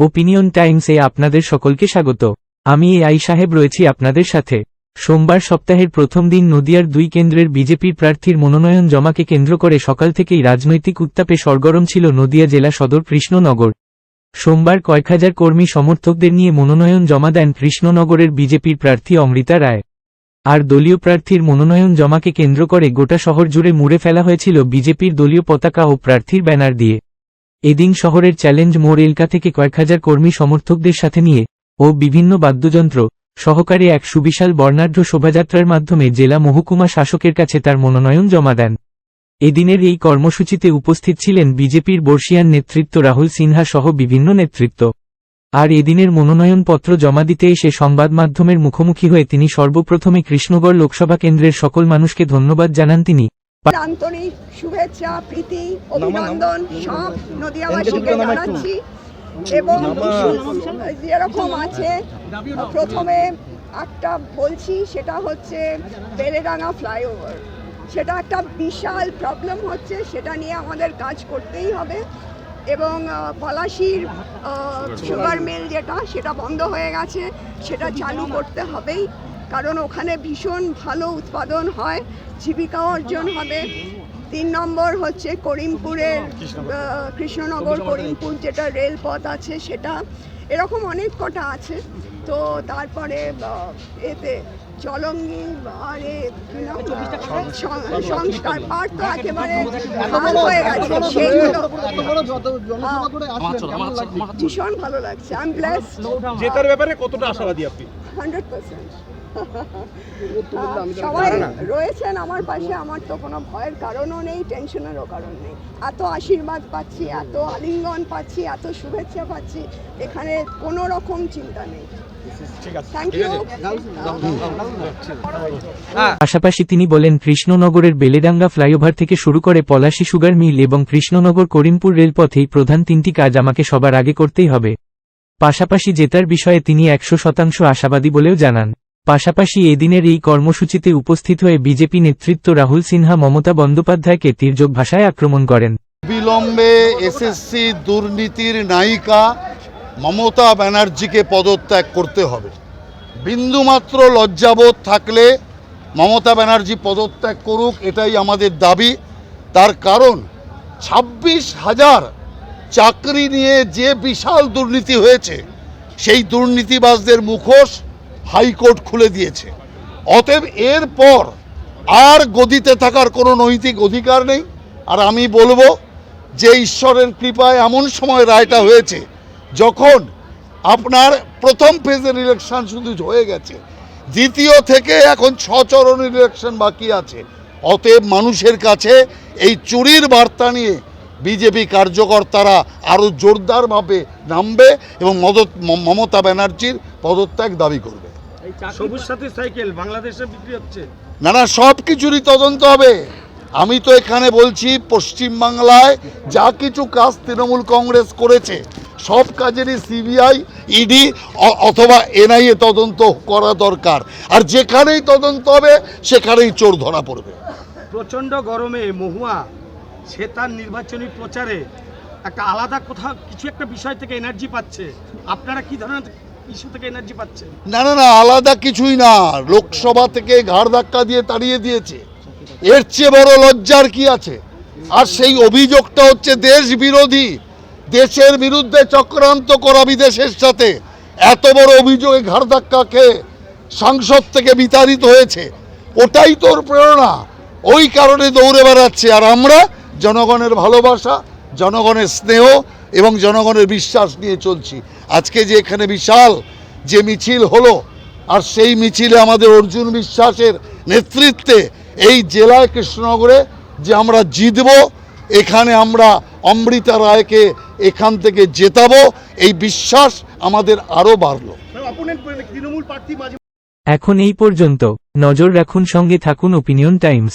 Opinion টাইমসে আপনাদের সকলকে স্বাগত। আমি এ আই সাহেব রয়েছি আপনাদের সাথে। সোমবার সপ্তাহের প্রথম দিন নদিয়ার দুই কেন্দ্রের বিজেপির প্রার্থীর মনোনয়ন জমাকে কেন্দ্র করে সকাল থেকেই রাজনৈতিক উত্তাপে সরগরম ছিল নদিয়া জেলা সদর কৃষ্ণনগর। সোমবার কয়েক হাজার কর্মী সমর্থকদের নিয়ে মনোনয়ন জমা দেন কৃষ্ণনগরের বিজেপির প্রার্থী অমৃতা রায়। আর দলীয় প্রার্থীর মনোনয়ন জমাকে কেন্দ্র করে গোটা শহর জুড়ে মুড়ে ফেলা হয়েছিল বিজেপির দলীয় পতাকা ও প্রার্থীর ব্যানার দিয়ে। এদিন শহরের চ্যালেঞ্জ মোড় এলকা থেকে কয়েক হাজার কর্মী সমর্থকদের সাথে নিয়ে ও বিভিন্ন বাদ্যযন্ত্র সহকারে এক সুবিশাল বর্ণাঢ্য শোভাযাত্রার মাধ্যমে জেলা মহকুমা শাসকের কাছে তার মনোনয়ন জমা দেন। এদিনের এই কর্মসূচিতে উপস্থিত ছিলেন বিজেপির বর্ষিয়ান নেতৃত্ব রাহুল সিনহা সহ বিভিন্ন নেতৃত্ব। আর এদিনের মনোনয়নপত্র জমা দিতে এসে সংবাদ মাধ্যমের মুখোমুখি হয়ে তিনি সর্বপ্রথমে কৃষ্ণগড় লোকসভা কেন্দ্রের সকল মানুষকে ধন্যবাদ জানান তিনি। আন্তরিক শুভেচ্ছা প্রীতি অভিনন্দন সব নদিয়াবাসীকে জানাচ্ছি। এবং যেরকম আছে প্রথমে একটা বলছি সেটা হচ্ছে বেলেডাঙ্গা ফ্লাইওভার। সেটা একটা বিশাল প্রবলেম হচ্ছে সেটা নিয়ে আমাদের কাজ করতেই হবে। এবং পলাশির সুগার মিল যেটা সেটা বন্ধ হয়ে গেছে সেটা চালু করতে হবেই। কারণ ওখানে ভীষণ ভালো উৎপাদন হয় জীবিকা অর্জন হবে। তিন নম্বর হচ্ছে করিমপুরের কৃষ্ণনগর করিমপুর যেটা রেলপথ আছে সেটা। এরকম অনেক কটা আছে। তো তারপরে এতে চলঙ্গি আর এ সং- সংস্কার পার্ট তো একেবারে খাল হয়ে গেছে। সেইগুলো ভীষণ ভালো লাগছে। আই এম ব্লেসড জেতার ব্যাপারে কতটা আশাবাদী আপনি? হান্ড্রেড পার্সেন্ট সবাই রয়েছেন আমার পাশে আমার তো কোনো ভয়ের কারণও নেই টেনশনেরও কারণ নেই। এত আশীর্বাদ পাচ্ছি এত আলিঙ্গন পাচ্ছি এত শুভেচ্ছা পাচ্ছি এখানে কোনো রকম চিন্তা নেই। ইউ পাশাপাশি তিনি বলেন কৃষ্ণনগরের বেলেডাঙ্গা ফ্লাইওভার থেকে শুরু করে পলাশী সুগার মিল এবং কৃষ্ণনগর করিমপুর রেলপথেই প্রধান তিনটি কাজ আমাকে সবার আগে করতেই হবে। পাশাপাশি জেতার বিষয়ে তিনি একশো শতাংশ আশাবাদী বলেও জানান। পাশাপাশি এদিনের এই কর্মসূচিতে উপস্থিত হয়ে বিজেপি নেতৃত্ব রাহুল সিনহা মমতা বন্দ্যোপাধ্যায়কে তীর্যক ভাষায় আক্রমণ করেন। বিলম্বে এসএসসি দুর্নীতির নায়িকা মমতা ব্যানার্জিকে পদত্যাগ করতে হবে। বিন্দুমাত্র লজ্জাবোধ থাকলে মমতা ব্যানার্জি পদত্যাগ করুক, এটাই আমাদের দাবি। তার কারণ ছাব্বিশ হাজার চাকরি নিয়ে যে বিশাল দুর্নীতি হয়েছে, সেই দুর্নীতিবাজদের মুখোশ হাইকোর্ট খুলে দিয়েছে। অতএব এরপর আর গদিতে থাকার কোনো নৈতিক অধিকার নেই। আর আমি বলব যে ঈশ্বরের কৃপায় এমন সময় রায়টা হয়েছে, যখন আপনার প্রথম ফেজের ইলেকশন শুধু হয়ে গেছে। দ্বিতীয় থেকে এখন ছ চরণ ইলেকশন বাকি আছে। অতএব মানুষের কাছে এই চুরির বার্তা নিয়ে বিজেপি কার্যকর্তারা আরও জোরদারভাবে নামবে এবং মদত- মমতা ব্যানার্জির পদত্যাগ দাবি করবে। সবুজ সাথী সাইকেল বাংলাদেশে বিক্রি হচ্ছে। না না সব কিছুরই তদন্ত হবে। আমি তো এখানে বলছি পশ্চিমবাংলায় যা কিছু কাজ তৃণমূল কংগ্রেস করেছে সব কাজেরই সিবিআই ইডি অথবা এনআইএ তদন্ত করা দরকার। আর যেখানেই তদন্ত হবে সেখানেই চোর ধরা পড়বে। প্রচণ্ড গরমে মহুয়া সে তার নির্বাচনী প্রচারে একটা আলাদা কোথাও কিছু একটা বিষয় থেকে এনার্জি পাচ্ছে। আপনারা কি ধরনের না না না, আলাদা কিছুই না। লোকসভা থেকে ঘাড় ধাক্কা দিয়ে তাড়িয়ে দিয়েছে। এর চেয়ে বড় লজ্জার কি আছে? আর সেই অভিযোগটা হচ্ছে দেশ বিরোধী। দেশের বিরুদ্ধে চক্রান্ত করা বিদেশের সাথে। এত বড় অভিযোগে ঘাড় ধাক্কা খেয়ে সাংসদ থেকে বিতাড়িত হয়েছে। ওটাই তোর প্রেরণা। ওই কারণে দৌড়ে বেড়াচ্ছে। আর আমরা জনগণের ভালোবাসা জনগণের স্নেহ এবং জনগণের বিশ্বাস নিয়ে চলছি। আজকে যে এখানে বিশাল যে মিছিল হলো আর সেই মিছিলে আমাদের অর্জুন বিশ্বাসের নেতৃত্বে এই জেলায় কৃষ্ণনগরে যে আমরা জিতব এখানে আমরা অমৃতা রায়কে এখান থেকে জেতাবো এই বিশ্বাস আমাদের আরও বাড়লো। এখন এই পর্যন্ত। নজর রাখুন সঙ্গে থাকুন ওপিনিয়ন টাইমস